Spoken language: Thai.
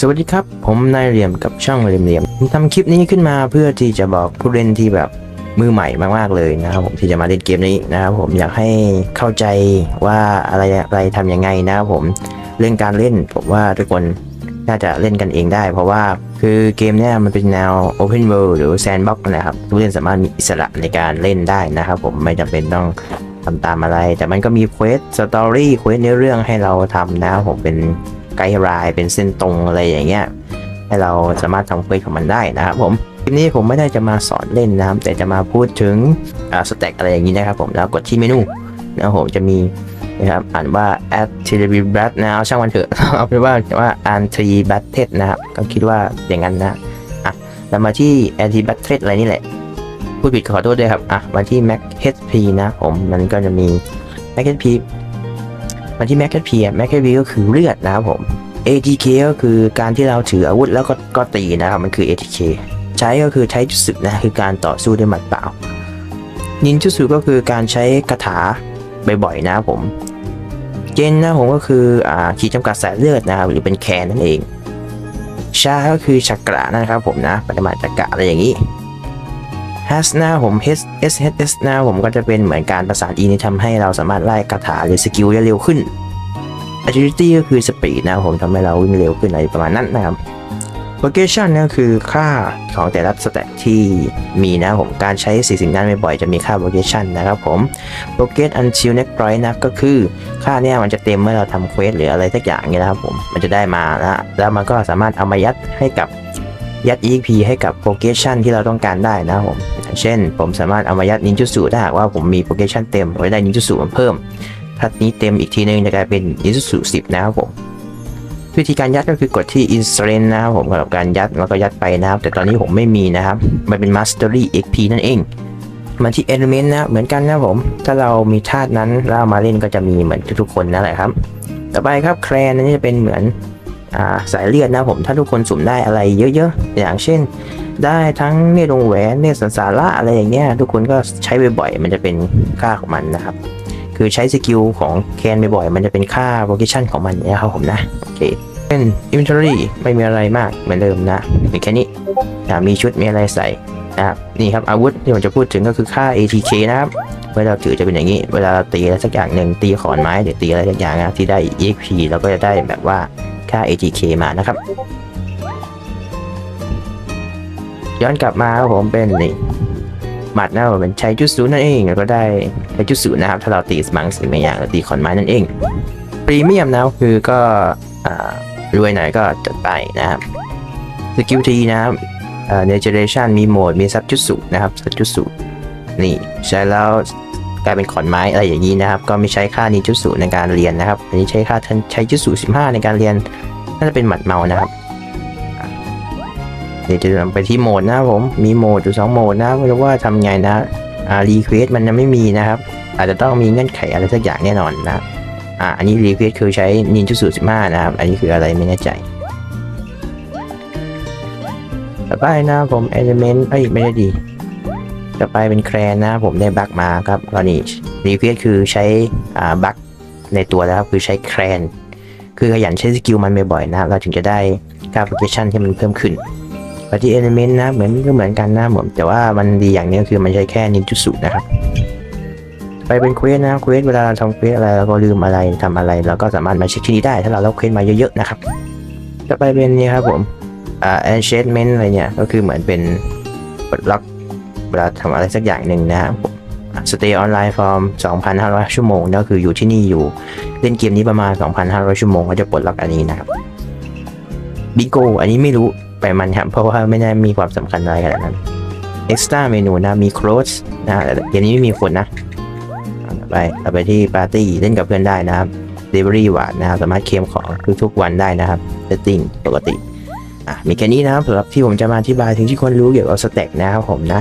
สวัสดีครับ ผมนายเหลี่ยมกับช่องเหลี่ยมเหลี่ยมผมทำคลิปนี้ขึ้นมาเพื่อที่จะบอกผู้เล่นที่แบบมือใหม่มากๆเลยนะครับผมที่จะมาเล่นเกมนี้นะครับผมอยากให้เข้าใจว่าอะไรอะไรทำยังไงนะครับผมเรื่องการเล่นผมว่าทุกคนน่าจะเล่นกันเองได้ เพราะว่าคือเกมเนี้ยมันเป็นแนว Open World หรือ Sandbox นะครับผู้เล่นสามารถมีอิสระในการเล่นได้นะครับผมไม่จำเป็นต้องทำตามอะไร แต่มันก็มีเควสสตอรี่เควสในเรื่องให้เราทำนะครับผมเป็น ไกด์ไลน์เป็นเส้นตรงอะไรอย่างเงี้ยให้เราสามารถทำเควสของมันได้นะครับผมคลิปนี้ผมไม่ได้จะมาสอนเล่นนะครับแต่จะมาพูดถึงอ่าสแต็กอะไรอย่างนี้นะครับผมแล้วกดที่เมนูนะครับผมจะมีนะครับอ่านว่า add t r i b a t นะเอาช่างมันเถอะเอาเป็นว่าว่า a n t r i b a t t e d นะครับก็คิดว่าอย่างนั้นนะอะเรามาที่ anti b a t t e d อะไรนี่แหละพูดผิดขอโทษด้วยครับอะมาที่ mac hp นะผมมันก็จะมี mac hp มาที่ Mac HP อะ Mac HP ก็คือเลือดนะครับผม ATK ก็คือการที่เราถืออาวุธแล้วก็ก็ตีนะครับมันคือ ATK ใช้ก็คือใช้จุดสึนะคือการต่อสู้ด้วยหมัดเปล่า นินจุสึก็คือการใช้คาถาบ่อยๆนะครับผมเจนนะผมก็คืออ่าขีดจำกัดสายเลือดนะครับหรือเป็นแคนนั่นเองชาก็คือชักระนะครับผมนะปรมาจักระอะไรอย่างนี้ ฮัสหน้าผม H S H S หน้าผมก็จะเป็นเหมือนการประสานอีนี่ทำให้เราสามารถไล่คาถาหรือสกิลได้เร็วขึ้น Agility ก็คือ Speed นะผมทำให้เราวิ่งเร็วขึ้นอะไรประมาณนั้นนะครับ Location ก็คือค่าของแต่ละสแต็ที่มีนะผมการใช้สิ่งสิ่งนั้นบ่อยๆจะมีค่า Location นะครับผม Rocket Until Next Point นะก็คือค่าเนี่ยมันจะเต็มเมื่อเราทำเควสหรืออะไรสักอย่างเนี่ยนะครับผมมันจะได้มานะแล้วมันก็สามารถเอามายัดให้กับ ยัด EXP ให้กับโปรเกชันที่เราต้องการได้นะครับผม เช่น ผมสามารถเอามายัดนินจุสูถ้าหากว่าผมมีโปรเกชันเต็มผมได้นินจุสูมาเพิ่มถ้านี้เต็มอีกทีนึงจะกลายเป็นนินจุสู10 นะครับผม วิธีการยัดก็คือกดที่ Insert นะครับผมสำหรับการยัดแล้วก็ยัดไปนะครับ แต่ตอนนี้ผมไม่มีนะครับ มันเป็น Mastery XP นั่นเองมาที่ Element นะเหมือนกันนะครับผม ถ้าเรามีธาตุนั้นแล้วเอามาเล่นก็จะมีเหมือนทุกๆคนนั่นแหละครับ ต่อไปครับแครนอันนี้จะเป็นเหมือน สายเลือดนะผมถ้าทุกคนสุ่มได้อะไรเยอะๆ อย่างเช่น ได้ทั้งเนตรวงแหวนเนตรสันสาระอะไรอย่างเงี้ยทุกคนก็ใช้บ่อยๆมันจะเป็นค่าของมันนะครับ คือใช้สกิลของแคนบ่อยๆมันจะเป็นค่าโ o เคชั่นของมันนะครับผมนะโอเคเป็น inventory ไม่มีอะไรมากเหมือนเดิมนะมีแค่นี้มีชุดมีอะไรใส่นะครับนี่ครับอาวุธที่ผมจะพูดถึงก็คือค่า ATK นะครับเวลาถือจะเป็นอย่างนี้ เวลาเราตีอะไรสักอย่างหนึ่งตีขอนไม้หรือตีอะไรสักอย่างนะที่ได้ EXP เราก็จะได้แบบว่า ค่า ATK มานะครับ ย้อนกลับมาครับผมเป็นนี่หมัดนะครับผมเป็นใช้จุดศูนย์นั่นเอง แล้วก็ได้ใช้จุดศูนย์นะครับ ถ้าเราตีสมังสิ่งบางอย่างหรือตีขอนไม้นั่นเองพรีเมียมนะคือก็รวยหน่อยก็จัดไปนะครับสกิลทีนะครับเนเจอเรชันมีโหมดมีซับจุดศูนย์นะครับซับจุดศูนย์นี่ใช้แล้ว กลายเป็นขอนไม้อะไรอย่างนี้นะครับ ก็ไม่ใช้ค่านี้จุดศูในการเรียนนะครับ อันนี้ใช้ค่าใช้จุดศูสิบห้าในการเรียน น่าจะเป็นหมัดเมานะครับ เดี๋ยวจะนำไปที่โหมดนะครับผม มีโหมดอยู่สองโหมดนะไม่รู้ว่าทำไงนะอ่ารีเควสมันยังไม่มีนะครับ อาจจะต้องมีเงื่อนไขอะไรสักอย่างแน่นอนนะอ่าอันนี้รีเควสคือใช้นินจุสูสิบห้านะครับ อันนี้คืออะไรไม่แน่ใจต่อไปนะผมเอลเมนต์เอ้ยไม่ได้ดี ต่อไปเป็นแครนนะผมได้บั๊กมาครับก็นี่รีเควสคือใช้อ่าบั๊กในตัวแล้วครับคือใช้แครนคือขยันใช้สกิลมันบ่อยๆนะเราถึงจะได้ค่าโปรเกชันที่มันเพิ่มขึ้นปฏิเอลเมนต์นะเหมือนก็เหมือนกันนะผมแต่ว่ามันดีอย่างนึงคือมันใช้แค่นินจุสุนะครับ ไปเป็นเควสนะเควสเวลาเราทำเควสอะไรเราก็ลืมอะไรทำอะไรเราก็สามารถมาเช็คที่นี่ได้ ถ้าเราเล่าเควสมาเยอะๆนะครับต่อไปเป็นนี่ครับผมอ่า enchantment อะไรเนี่ยก็คือเหมือนเป็นปลดล็อก เวลาทำอะไรสักอย่างหนึ่งนะครับผม stay online from 2,500 ชั่วโมงก็คืออยู่ที่นี่อยู่เล่นเกมนี้ประมาณ 2,500 ชั่วโมงก็จะปลดล็อกอันนี้นะครับบิโกอันนี้ไม่รู้ไปมันครับ เพราะว่าไม่ได้มีความสำคัญอะไรขนาดนั้น extra เมนูนะมี close นะเกมนี้ไม่มีคนนะไปเอาไปที่ปาร์ตี้เล่นกับเพื่อนได้นะครับ delivery หวานนะครับสามารถเคลมของทุกๆวันได้นะครับ setting ปกติอะมีแค่นี้นะครับสำหรับที่ผมจะมาอธิบายถึงที่คนรู้เกี่ยวกับสเต็กนะครับผมนะ